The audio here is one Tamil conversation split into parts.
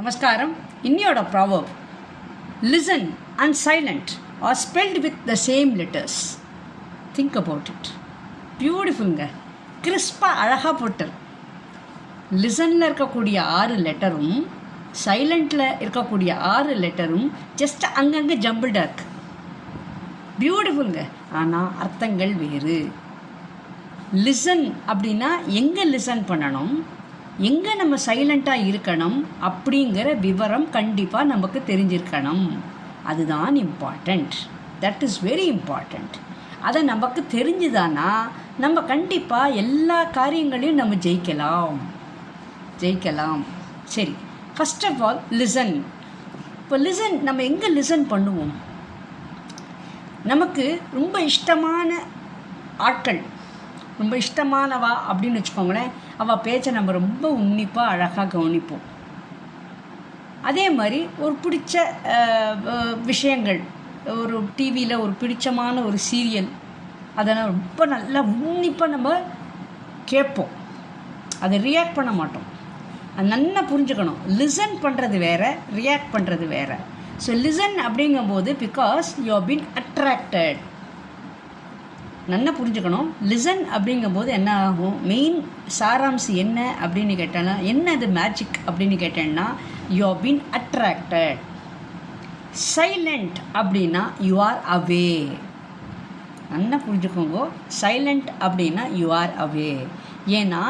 நமஸ்காரம். இன்னியோட proverb listen and silent are spelled with the same letters think about it பியூட்டிஃபுல்ங்க கிறிஸ்பாக அழகாக போட்டு லிசனில் இருக்கக்கூடிய ஆறு லெட்டரும் சைலண்டில் இருக்கக்கூடிய ஆறு லெட்டரும் ஜஸ்ட் அங்கங்கே ஜம்பிள்டாக இருக்கு. பியூட்டிஃபுல்ங்க ஆனால் அர்த்தங்கள் வேறு. லிசன் அப்படின்னா எங்கே லிசன் பண்ணணும்? எங்கே நம்ம சைலண்ட்டாக இருக்கணும் அப்படிங்கிற விவரம் கண்டிப்பாக நமக்கு தெரிஞ்சிருக்கணும். அதுதான் important that is very important அதை நமக்கு தெரிஞ்சுதானா நம்ம கண்டிப்பாக எல்லா காரியங்களையும் நம்ம ஜெயிக்கலாம். ஜெயிக்கலாம். சரி ஃபஸ்ட் ஆஃப் ஆல் லிசன் இப்போ லிசன் நம்ம எங்கே லிசன் பண்ணுவோம்? நமக்கு ரொம்ப இஷ்டமான ஆட்கள் ரொம்ப இஷ்டமானவா அப்படின்னு வச்சுக்கோங்களேன் அவள் பேச்சை நம்ம ரொம்ப உன்னிப்பாக அழகாக கவனிப்போம். அதே மாதிரி ஒரு பிடிச்ச விஷயங்கள் ஒரு டிவியில் ஒரு பிடிச்சமான ஒரு சீரியல் அதெல்லாம் ரொம்ப நல்லா உன்னிப்பாக நம்ம கேட்போம். அதை ரியாக்ட் பண்ண மாட்டோம். அது நல்லா புரிஞ்சுக்கணும். லிசன் பண்ணுறது வேற ரியாக்ட் பண்ணுறது வேறு. ஸோ லிசன் அப்படிங்கும்போது because you have been attracted நல்லா புரிஞ்சுக்கணும். லிசன் அப்படிங்கும்போது என்ன ஆகும்? மெயின் சாராம்சம் என்ன அப்படின்னு கேட்டேன்னா என்ன அது மேஜிக் அப்படின்னு கேட்டேன்னா you have been attracted silent அப்படின்னா யூ ஆர் அவே நல்லா புரிஞ்சுக்கோங்க. சைலண்ட் அப்படின்னா யூ ஆர் அவே ஏன்னா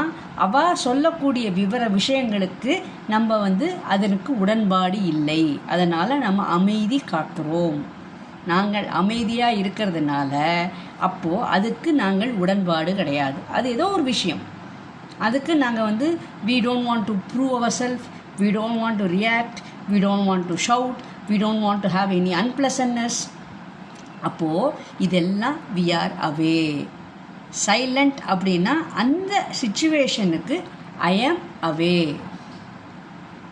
அவ சொல்லக்கூடிய விவர விஷயங்களுக்கு நம்ம வந்து அதற்கு உடன்பாடு இல்லை. அதனால் நம்ம அமைதி காக்கிறோம். நாங்கள் அமைதியாக இருக்கிறதுனால அப்போது அதுக்கு நாங்கள் உடன்பாடு கிடையாது. அது ஏதோ ஒரு விஷயம். அதுக்கு நாங்கள் வந்து we don't want to prove our self we don't want to react we don't want to shout we don't want to have any unpleasantness அப்போது இதெல்லாம் வி ஆர் அவே சைலண்ட் அப்படின்னா அந்த சுச்சுவேஷனுக்கு ஐ ஆம் அவே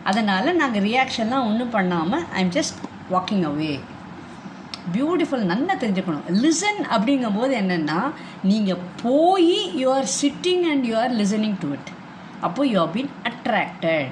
அதனால் நாங்கள் ரியாக்ஷன்லாம் ஒன்றும் பண்ணாமல் I am just walking away beautiful நல்லா தெரிஞ்சுக்கணும். லிசன் அப்படிங்கும்போது என்னென்னா நீங்கள் போய் you are sitting and you are listening to it அப்போது யூ ஆர் பீன் அட்ராக்டட்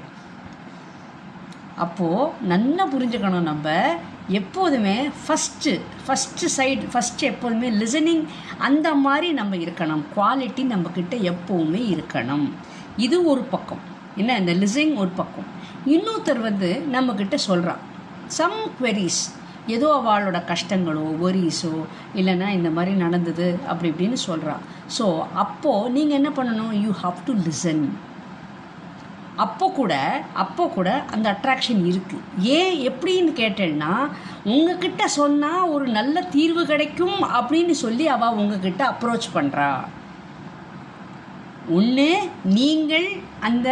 அப்போது நல்லா புரிஞ்சுக்கணும் நம்ம. எப்போதுமே ஃபஸ்ட்டு ஃபஸ்ட்டு சைடு ஃபஸ்ட்டு எப்போதுமே லிசனிங் அந்த மாதிரி நம்ம இருக்கணும். குவாலிட்டி நம்மக்கிட்ட எப்போவுமே இருக்கணும். இது ஒரு பக்கம். என்ன இந்த லிசனிங் ஒரு பக்கம். இன்னொருத்தர் வந்து நம்மக்கிட்ட சொல்கிறான் சம் queries. ஏதோ அவளோட கஷ்டங்களோ ஒரிஸோ இல்லைன்னா இந்த மாதிரி நடந்தது அப்படி இப்படின்னு சொல்கிறா ஸோ அப்போது நீங்கள் என்ன பண்ணணும்? யூ ஹாவ் டு லிசன் அப்போ கூட அப்போ கூட அந்த அட்ராக்ஷன் இருக்குது ஏன் எப்படின்னு கேட்டேன்னா உங்ககிட்ட சொன்னால் ஒரு நல்ல தீர்வு கிடைக்கும் அப்படின்னு சொல்லி அவள் உங்ககிட்ட அப்ரோச் பண்ணுறா ஒன்று நீங்கள் அந்த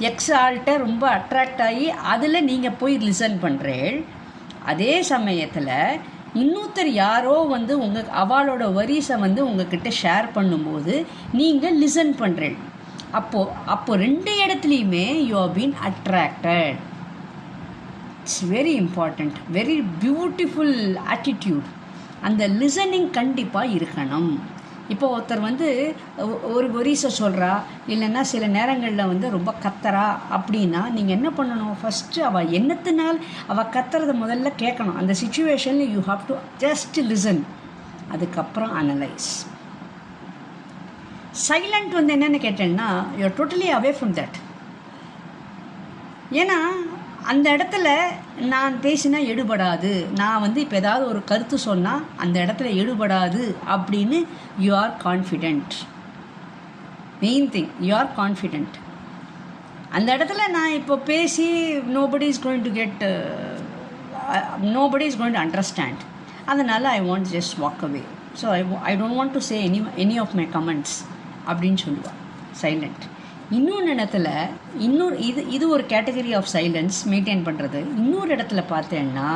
எக்ஸ் ஆள்கிட்ட ரொம்ப அட்ராக்ட் ஆகி அதில் நீங்கள் போய் லிசன் பண்ணுறேன் அதே சமயத்தில் இன்னொருத்தர் யாரோ வந்து உங்கள் அவளோட வரிசை வந்து உங்ககிட்ட ஷேர் பண்ணும்போது நீங்கள் லிசன் பண்ணுறேன் அப்போது அப்போது ரெண்டு இடத்துலையுமே you are been attracted it's very important very beautiful attitude அந்த லிசனிங் கண்டிப்பாக இருக்கணும். இப்போ ஒருத்தர் வந்து ஒரு ஒரிசை சொல்கிறா இல்லைன்னா சில நேரங்களில் வந்து ரொம்ப கத்துறா அப்படின்னா நீங்கள் என்ன பண்ணணும்? ஃபஸ்ட்டு அவள் என்னத்தினால் அவள் கத்துறத முதல்ல கேட்கணும். அந்த சுச்சுவேஷனில் you have to just listen அதுக்கப்புறம் அனலைஸ் சைலண்ட் வந்து என்னென்னு கேட்டேன்னா you are totally away from that ஏன்னா அந்த இடத்துல நான் பேசினா எடுபடாது. நான் வந்து இப்போ ஏதாவது ஒரு கருத்து சொன்னால் அந்த இடத்துல எடுபடாது அப்படின்னு you are confident main thing you are confident அந்த இடத்துல நான் இப்போ பேசி nobody is going to get nobody is going to understand அதனால் I want just walk away so I I don't want to say any any of my comments அப்படின்னு சொல்லுவாள் சைலண்ட் இன்னொன்று இடத்துல இன்னொரு இது இது ஒரு கேட்டகரி ஆஃப் சைலன்ஸ் மெயின்டைன் பண்ணுறது இன்னொரு இடத்துல பார்த்தேன்னா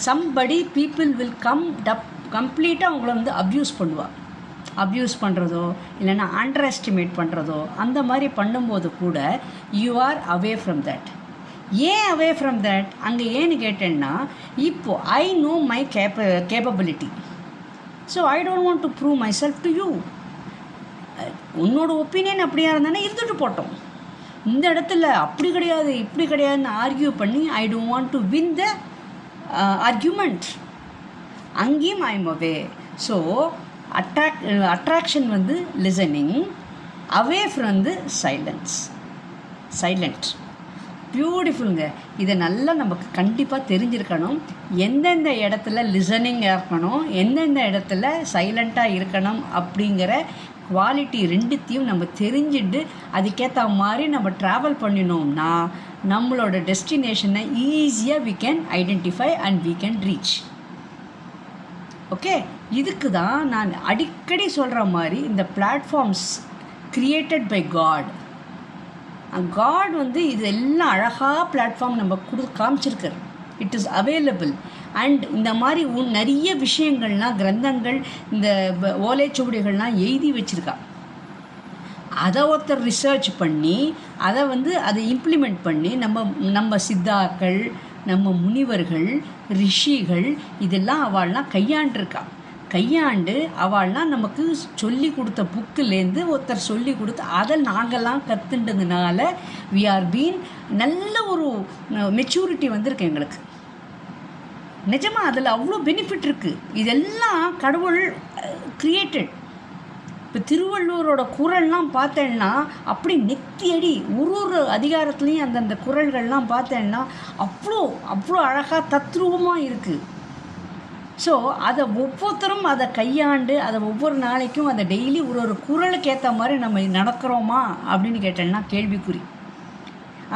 somebody people will come tough கம்ப்ளீட்டாக அவங்கள வந்து அப்யூஸ் பண்ணுவாள் அப்யூஸ் பண்ணுறதோ இல்லைன்னா அண்டர் எஸ்டிமேட் பண்ணுறதோ அந்த மாதிரி பண்ணும்போது கூட you are away from that ஏன் அவே ஃப்ரம் தட் அங்கே ஏன்னு கேட்டேன்னா இப்போது I know my capa capability so I don't want to prove my self to you உன்னோட ஒப்பீனியன் அப்படியா இருந்தானே இருந்துட்டு போட்டோம். இந்த இடத்துல அப்படி கிடையாது இப்படி கிடையாதுன்னு ஆர்கியூ பண்ணி I don't want to win the argument அங்கேயும் I away so attract attraction வந்து listening away from the silence silent பியூட்டிஃபுல்ங்க இதை நல்லா நமக்கு கண்டிப்பாக தெரிஞ்சிருக்கணும். எந்தெந்த இடத்துல லிசனிங்காக இருக்கணும் எந்தெந்த இடத்துல சைலண்ட்டாக இருக்கணும் அப்படிங்கிற குவாலிட்டி ரெண்டுத்தையும் நம்ம தெரிஞ்சுட்டு அதுக்கேற்ற மாதிரி நம்ம ட்ராவல் பண்ணினோம்னா நம்மளோட டெஸ்டினேஷனை ஈஸியாக we can identify and we can reach okay இதுக்கு தான் நான் அடிக்கடி சொல்கிற மாதிரி இந்த platforms created by God God வந்து இது எல்லாம் அழகாக பிளாட்ஃபார்ம் நம்ம கொடு காமிச்சிருக்கார். இட் இஸ் அவைலபிள் அண்ட் இந்த மாதிரி உன் நிறைய விஷயங்கள்லாம் கிரந்தங்கள் இந்த ஓலைச்சுவடிகள்லாம் எழுதி வச்சுருக்கா. அதை ஒருத்தர் ரிசர்ச் பண்ணி அதை வந்து அதை இம்ப்ளிமெண்ட் பண்ணி நம்ம நம்ம சித்தாக்கள் நம்ம முனிவர்கள் ரிஷிகள் இதெல்லாம் அவள்லாம் கையாண்டிருக்கா. கையாண்டு அவள்லாம் நமக்கு சொல்லி கொடுத்த புக்குலேருந்து ஒருத்தர் சொல்லி கொடுத்து அதை நாங்கள்லாம் கற்றுண்டதுனால வி ஆர் பீன் நல்ல ஒரு மெச்சூரிட்டி வந்திருக்கு எங்களுக்கு. நிஜமாக அதில் அவ்வளோ பெனிஃபிட் இருக்குது இதெல்லாம் கடவுள் க்ரியேட்டட் இப்போ திருவள்ளுவரோட குரல்லாம் பார்த்தேன்னா அப்படி நெத்தி அடி ஒரு ஒரு அதிகாரத்துலேயும் அந்தந்த குரல்கள்லாம் பார்த்தேன்னா அவ்வளோ அவ்வளோ அழகாக தத்ரூபமாக இருக்குது ஸோ அதை ஒவ்வொருத்தரும் அதை கையாண்டு அதை ஒவ்வொரு நாளைக்கும் அதை டெய்லி ஒரு ஒரு குரலுக்கு ஏற்ற மாதிரி நம்ம நடக்கிறோமா அப்படின்னு கேட்டேன்னா கேள்விக்குறி.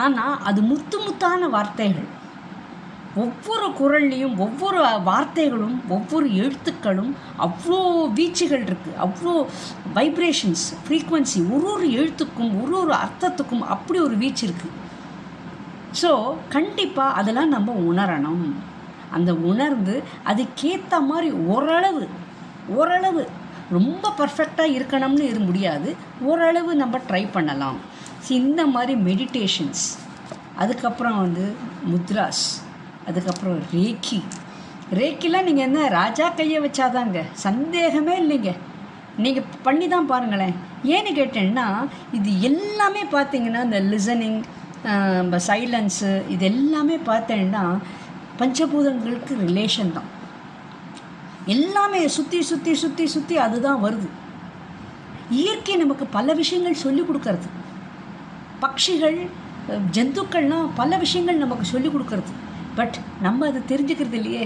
ஆனால் அது முத்து முத்தான வார்த்தைகள். ஒவ்வொரு குரல்லையும் ஒவ்வொரு வார்த்தைகளும் ஒவ்வொரு எழுத்துக்களும் அவ்வளோ வீச்சுகள் இருக்குது அவ்வளோ வைப்ரேஷன்ஸ் ஃப்ரீக்குவென்சி ஒரு ஒரு எழுத்துக்கும் ஒரு ஒரு அர்த்தத்துக்கும் அப்படி ஒரு வீச்சு இருக்குது ஸோ கண்டிப்பாக அதெல்லாம் நம்ம உணரணும். அந்த உணர்ந்து அதுக்கேற்ற மாதிரி ஓரளவு ஓரளவு ரொம்ப பர்ஃபெக்டாக இருக்கணும்னு இது முடியாது. ஓரளவு நம்ம ட்ரை பண்ணலாம். ஸோ இந்த மாதிரி மெடிடேஷன்ஸ் அதுக்கப்புறம் வந்து முத்ராஸ் அதுக்கப்புறம் ரேக்கி ரேக்கிலாம் நீங்கள் என்ன ராஜா கையை வச்சாதாங்க. சந்தேகமே இல்லைங்க. நீங்கள் பண்ணி தான் பாருங்களேன். ஏன்னு கேட்டேன்னா இது எல்லாமே பார்த்தீங்கன்னா இந்த லிசனிங் சைலன்ஸு இது எல்லாமே பார்த்தேன்னா பஞ்சபூதங்களுக்கு ரிலேஷன் தான். எல்லாமே சுற்றி சுற்றி சுற்றி சுற்றி அதுதான் வருது. இயற்கை நமக்கு பல விஷயங்கள் சொல்லிக் கொடுக்கறது. பட்சிகள் ஜந்துக்கள்னால் ஜந்துக்கள்லாம் பல விஷயங்கள் நமக்கு சொல்லிக் கொடுக்கறது. பட் நம்ம அதை தெரிஞ்சுக்கிறது இல்லையே.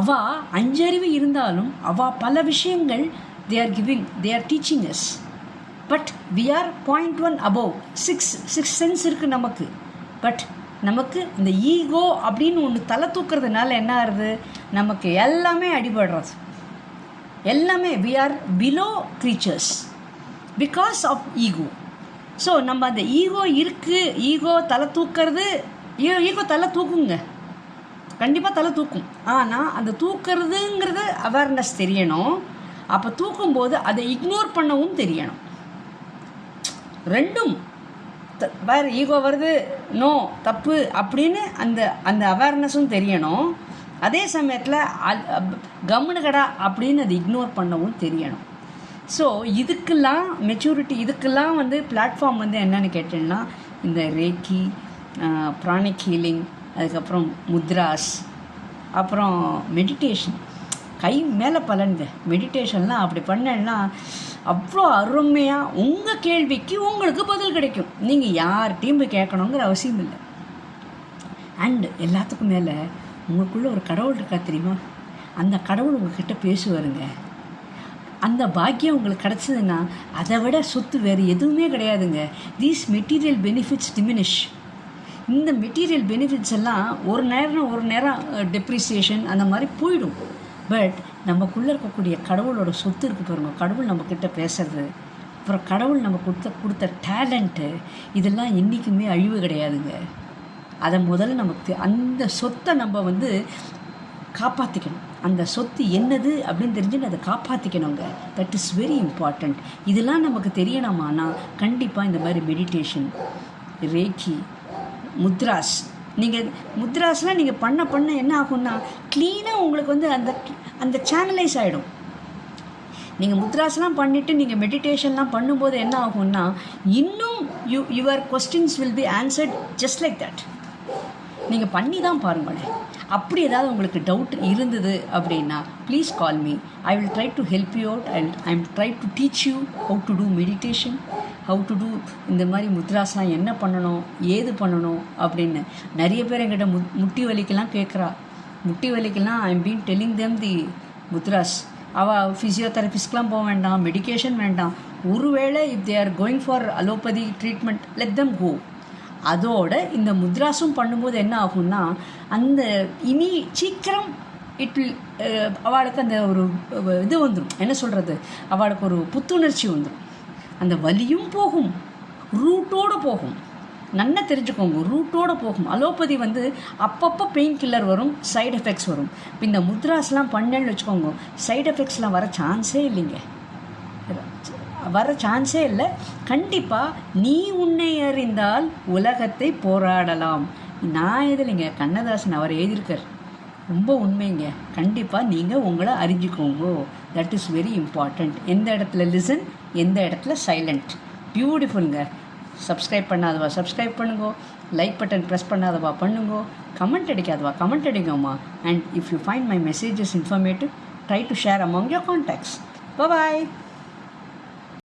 அவா அஞ்சறிவு இருந்தாலும் அவா பல விஷயங்கள் they are giving they are teaching yes but we are point one above six six sense இருக்குது நமக்கு. பட் நமக்கு இந்த ஈகோ அப்படின்னு ஒன்று தலை தூக்குறதுனால என்ன ஆகுது? நமக்கு எல்லாமே அடிபடுறது. எல்லாமே we are below creatures because of ego so நம்ம அந்த ஈகோ இருக்குது ஈகோ தலை தூக்கிறது ஈகோ தலை தூக்குங்க. கண்டிப்பாக தலை தூக்கும். ஆனால் அந்த தூக்கிறதுங்கிறது அவேர்னஸ் தெரியணும். அப்போ தூக்கும்போது அதை இக்னோர் பண்ணவும் தெரியணும். ரெண்டும் த- வேறு ஈகோ வருது நோ தப்பு அப்படின்னு அந்த அந்த அவேர்னஸும் தெரியணும். அதே சமயத்தில் கம்முனுகடா அப்படின்னு அதை இக்னோர் பண்ணவும் தெரியணும். ஸோ இதுக்கெல்லாம் மெச்சூரிட்டி இதுக்கெல்லாம் வந்து பிளாட்ஃபார்ம் வந்து என்னென்னு கேட்டேன்னா இந்த ரேக்கி ப்ராணிக் ஹீலிங் அதுக்கப்புறம் முத்ராஸ் அப்புறம் மெடிடேஷன் கை மேலே பலனுங்க மெடிடேஷன்லாம் அப்படி பண்ணேன்னா அவ்வளோ அருமையாக உங்கள் கேள்விக்கு உங்களுக்கு பதில் கிடைக்கும். நீங்கள் யார்கிட்டையும் போய் கேட்கணுங்கிற அவசியம் இல்லை. அண்டு எல்லாத்துக்கும் மேலே உங்களுக்குள்ளே ஒரு கடவுள் இருக்கா தெரியுமா? அந்த கடவுள் உங்ககிட்ட பேசுவாருங்க. அந்த பாக்கியம் உங்களுக்கு கிடச்சதுன்னா அதை விட சொத்து வேறு எதுவுமே கிடையாதுங்க. தீஸ் மெட்டீரியல் பெனிஃபிட்ஸ் டிமினிஷ் இந்த மெட்டீரியல் பெனிஃபிட்ஸ் எல்லாம் ஒரு நேரம் ஒரு நேரம் uh, டெப்ரிசியேஷன் அந்த மாதிரி போயிடும். பட் நமக்குள்ளே இருக்கக்கூடிய கடவுளோட சொத்து இருக்குது பாருங்க. கடவுள் நம்மக்கிட்ட பேசுறது. அப்புறம் கடவுள் நம்ம கொடுத்த கொடுத்த டேலண்ட்டு இதெல்லாம் என்றைக்குமே அழிவு கிடையாதுங்க. அதை முதல்ல நமக்கு அந்த சொத்தை நம்ம வந்து காப்பாற்றிக்கணும் அந்த சொத்து என்னது அப்படின்னு தெரிஞ்சுன்னு அதை காப்பாற்றிக்கணுங்க தட் இஸ் வெரி இம்பார்ட்டண்ட் இதெல்லாம் நமக்கு தெரியணுமானா கண்டிப்பாக இந்த மாதிரி மெடிடேஷன் ரேக்கி முத்ராஸ் நீங்கள் முத்ராஸ்லாம் நீங்கள் பண்ண பண்ண என்ன ஆகும்னா க்ளீனாக உங்களுக்கு வந்து அந்த அந்த சேனலைஸ் ஆகிடும் நீங்கள் முத்ராஸ்லாம் பண்ணிவிட்டு நீங்கள் மெடிடேஷன்லாம் பண்ணும்போது என்ன ஆகும்னா இன்னும் you your questions will be answered just like that நீங்கள் பண்ணி தான் பாருங்களேன். அப்படி ஏதாவது உங்களுக்கு டவுட் இருந்தது அப்படின்னா please call me I will try to help you out and I am try to teach you how to do meditation how to do இந்த மாதிரி முத்ராஸ்லாம் என்ன பண்ணணும்? ஏது பண்ணணும்? அப்படின்னு நிறைய பேர் என்கிட்ட மு முட்டி வலிக்கெல்லாம் கேட்குறா. முட்டி வலிக்கெல்லாம் I am been telling them the mudras. அவள் ஃபிசியோதெரபிஸ்ட்லாம் போக வேண்டாம் மெடிகேஷன் வேண்டாம். ஒருவேளை if they are going for allopathy treatment let them go அதோட இந்த முத்ராஸும் பண்ணும்போது என்ன ஆகும்னா அந்த இனி சீக்கிரம் இட் வில் அவளுக்கு அந்த ஒரு இது வந்துடும் என்ன சொல்கிறது அவளுக்கு ஒரு புத்துணர்ச்சி வந்துடும் அந்த வலியும் போகும் ரூட்டோடு போகும். நன்னா தெரிஞ்சுக்கோங்க ரூட்டோடு போகும். அலோபதி வந்து அப்பப்போ பெயின் கில்லர் வரும் சைடு எஃபெக்ட்ஸ் வரும். இப்போ இந்த முத்ராஸ்லாம் பண்ணேன்னு வச்சுக்கோங்க சைடு எஃபெக்ட்ஸ்லாம் வர சான்ஸே இல்லைங்க. வர சான்ஸே இல்லை. கண்டிப்பாக நீ உன்னை அறிந்தால் உலகத்தை போராடலாம். நான் எதுலைங்க கண்ணதாசன் அவர் எழுதியிருக்கார். ரொம்ப உண்மைங்க. கண்டிப்பாக நீங்கள் உங்களை அறிஞ்சிக்கோங்க. தட் இஸ் வெரி இம்பார்ட்டண்ட் எந்த இடத்துல? லிசன் எந்த இடத்துல சைலண்ட் பியூட்டிஃபுல்ங்க சப்ஸ்கிரைப் பண்ணாதவா சப்ஸ்கிரைப் பண்ணுங்கோ. லைக் பட்டன் ப்ரெஸ் பண்ணாதவா பண்ணுங்கோ. கமெண்ட் அடிக்காதவா comment அடிங்கம்மா. And if you find my messages informative try to share among your contacts bye